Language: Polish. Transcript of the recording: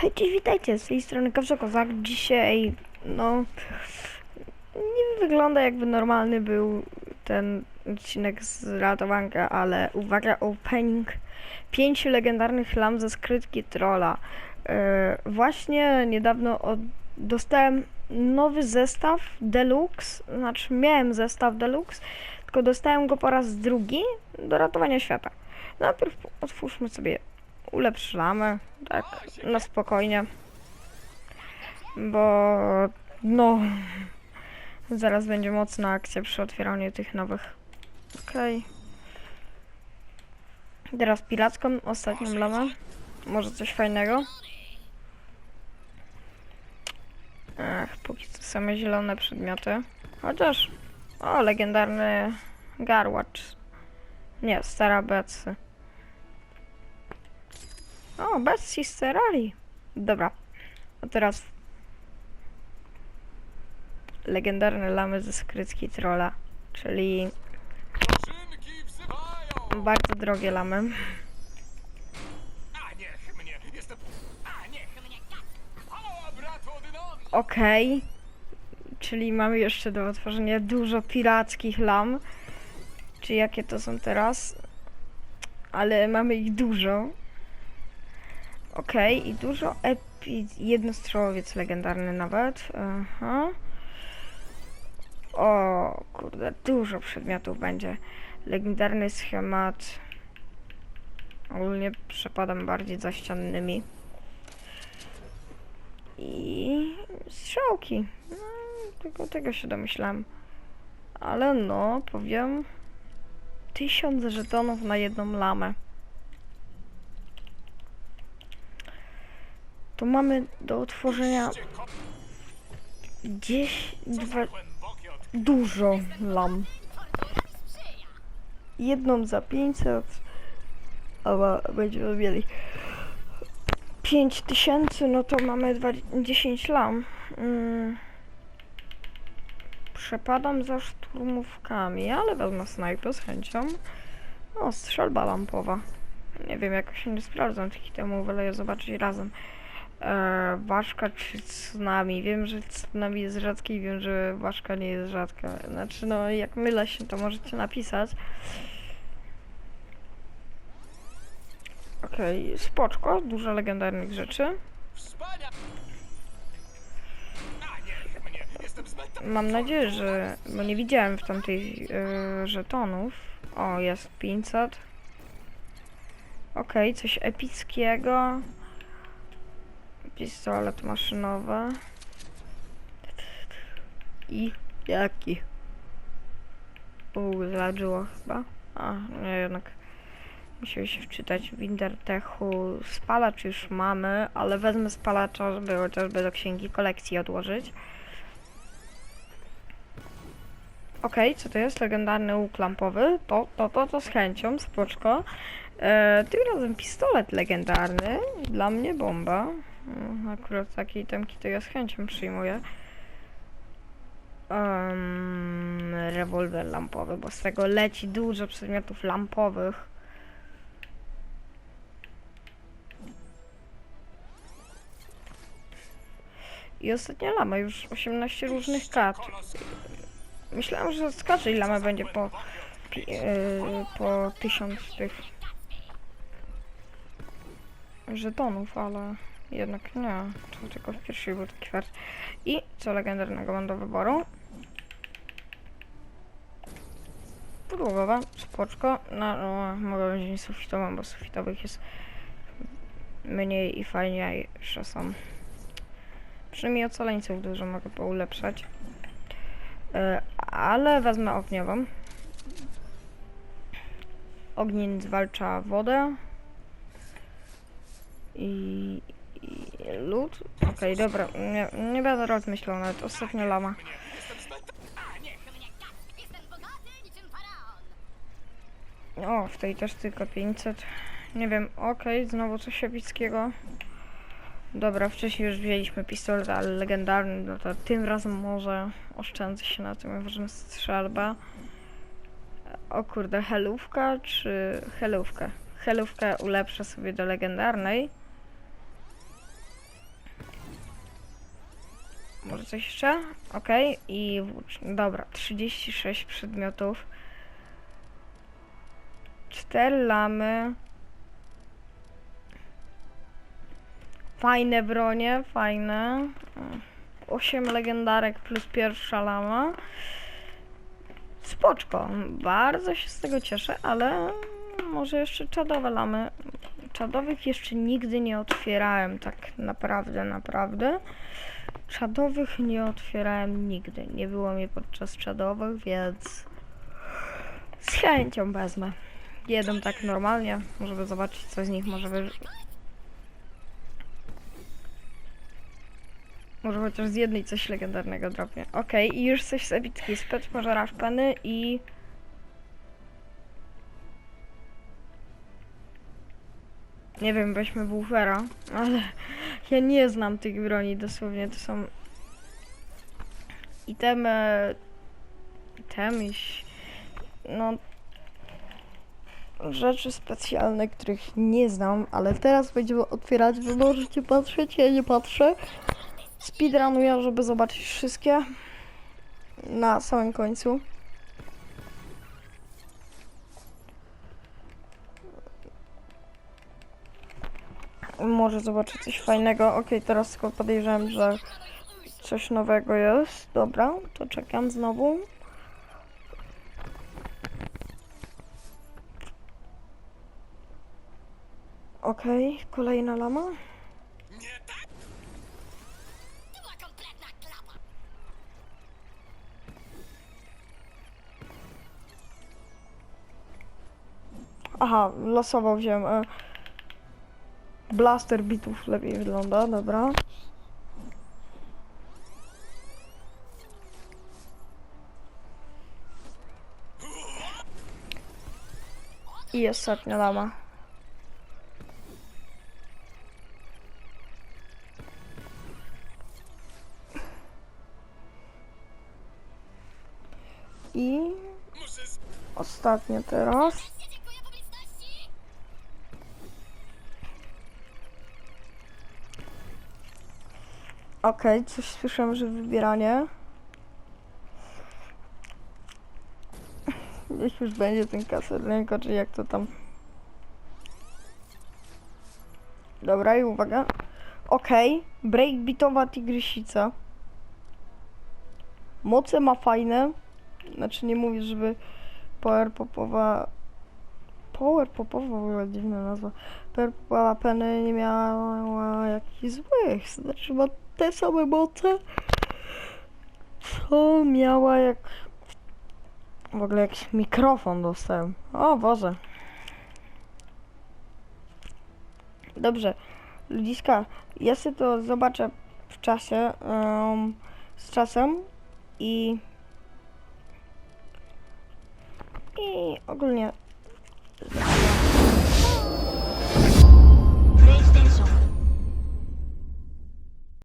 Hej, cześć, witajcie, z tej strony Kawrze Kozak. Dzisiaj, no, nie wygląda jakby normalny był ten odcinek z ratowanka, ale uwaga, opening pięciu legendarnych lam ze skrytki trolla. E, właśnie niedawno od, dostałem nowy zestaw Deluxe, znaczy miałem zestaw Deluxe, tylko dostałem go po raz drugi do ratowania świata. Najpierw otwórzmy sobie ulepszamy, tak, na spokojnie. Bo, no, zaraz będzie mocna akcja przy otwieraniu tych nowych. Okej. Teraz piracką, ostatnią lamę. Może coś fajnego. Ach, póki co same zielone przedmioty. Chociaż, o, legendarny garłacz. Nie, stara Betsy. O, Betsy Sterali. Dobra. A teraz legendarne lamy ze skrytki trolla, czyli bardzo drogie lamy. Okej. Czyli mamy jeszcze do otworzenia dużo pirackich lam. Czy jakie to są teraz? Ale mamy ich dużo. Okej, i dużo epi... Jednostrzałowiec legendarny nawet. Aha. O, kurde, dużo przedmiotów będzie. Legendarny schemat. Ogólnie przepadam bardziej za ściannymi. I strzałki. No, tylko tego się domyślam. Ale no, powiem. Tysiąc żetonów na jedną lamę. Tu mamy do utworzenia 10, dwa, dużo lam. Jedną za 500, albo będziemy mieli 5000, no to mamy dwa- 10 lam. Mm. Przepadam za szturmówkami, ale wezmę snajpę z chęcią. O, strzelba lampowa. Nie wiem, jak się nie sprawdzam tych temu, wolę je zobaczyć razem. Eee, ważka czy tsunami? Wiem, że tsunami jest rzadkie i wiem, że ważka nie jest rzadka. Znaczy, no, jak mylę się, to możecie napisać. Okej, spoczko, dużo legendarnych rzeczy. Mam nadzieję, że. Bo nie widziałem w tamtej yy, żetonów. O, jest 500. Okej, coś epickiego. Pistolet maszynowy. I jaki? Uuu, zadziło chyba. A, nie, jednak. Musimy się wczytać w Intertechu. Spalacz już mamy, ale wezmę spalacza, żeby chociażby do księgi kolekcji odłożyć. Okej, co to jest? Legendarny łuk lampowy. To, to, to, to z chęcią, spoczko. E, tym razem pistolet legendarny. Dla mnie bomba. Mm, Akurat takiej temki to ja z chęcią przyjmuję. Em, rewolwer lampowy, bo z tego leci dużo przedmiotów lampowych. I ostatnia lama, już 18 różnych kart. Kolos... Myślałem, że z każdej lamy będzie po, yy, po tysiąc tych żetonów, ale jednak nie. To tylko w pierwszej był taki. I co legendarnego mam do wyboru? Podłogowa, spoczko. No, no mogę wziąć sufitową, bo sufitowych jest mniej i fajniejsze są. Przynajmniej ocaleńców dużo mogę poulepszać. E, ale wezmę ogniową. Ogień zwalcza wodę. I, i lód. Okej, dobra, nie, nie będę rozmyślał nawet. Ostatnia lama. O, w tej też tylko 500. Nie wiem, okej, znowu coś epickiego. Dobra, wcześniej już wzięliśmy pistolet, ale legendarny, no to tym razem może oszczędzę się na tym, ważne strzelba. O kurde, helówka czy helówkę? Helówkę ulepszę sobie do legendarnej. Może coś jeszcze? Okej. I. Dobra, 36 przedmiotów. 4 lamy. Fajne bronie, fajne. 8 legendarek plus pierwsza lama. Spoczko. Bardzo się z tego cieszę, ale może jeszcze czadowe lamy. Czadowych jeszcze nigdy nie otwierałem, tak naprawdę, naprawdę. Czadowych nie otwierałem nigdy. Nie było mnie podczas czadowych, więc z chęcią wezmę. Jeden tak normalnie, żeby zobaczyć co z nich może. Może chociaż z jednej coś legendarnego dropnie. Okej, i już coś z epickiej spec pożerasz peny i... Nie wiem, weźmy buffera, ale ja nie znam tych broni dosłownie, to są itemy, itemy, ś- no rzeczy specjalne, których nie znam, ale teraz będziemy otwierać, wy możecie patrzeć, ja nie patrzę. Speedrunuję, żeby zobaczyć wszystkie na samym końcu. Może zobaczę coś fajnego. Okej, teraz tylko podejrzewam, że coś nowego jest. Dobra, to czekam znowu. Okej, kolejna lama. Aha, losowo wziąłem. Blaster bitów lepiej wygląda, dobra. I ostatnia lama. I ostatnie teraz. Okej, coś słyszałem, że wybieranie. Niech już będzie ten kasernego, czy jak to tam. Dobra i uwaga. Okej, breakbeatowa tygrysica. Moce ma fajne. Znaczy nie mówię, żeby power popowa... Power popowa ogóle dziwna nazwa. Peny nie miała jakichś złych. Znaczy ma te same moce, co miała jak... W ogóle jakiś mikrofon dostałem. O Boże. Dobrze. Ludziska, ja sobie to zobaczę w czasie, em, z czasem i i ogólnie